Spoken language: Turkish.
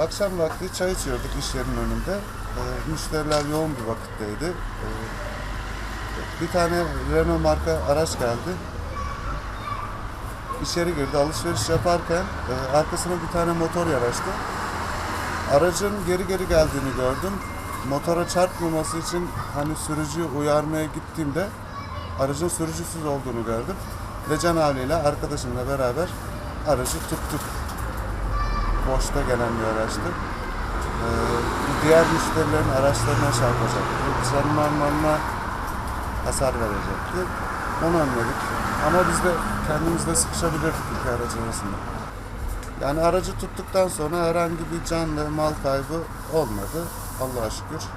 Akşam vakti çay içiyorduk iş yerinin önünde. Ee, müşteriler yoğun bir vakitteydi. Ee, bir tane Renault marka araç geldi. İçeri girdi alışveriş yaparken e, arkasına bir tane motor yanaştı. Aracın geri geri geldiğini gördüm. Motora çarpmaması için hani sürücüyü uyarmaya gittiğimde aracın sürücüsüz olduğunu gördüm. Ve can havliyle arkadaşımla beraber aracı tuttuk. Boşta gelen bir araçtı. Ee, diğer müşterilerin araçlarına çarpacaktı. Canına malına hasar verecekti. Onu önledik. Ama biz de kendimizde sıkışabilirdik iki araç arasında. Yani aracı tuttuktan sonra herhangi bir can ve mal kaybı olmadı. Allah'a şükür.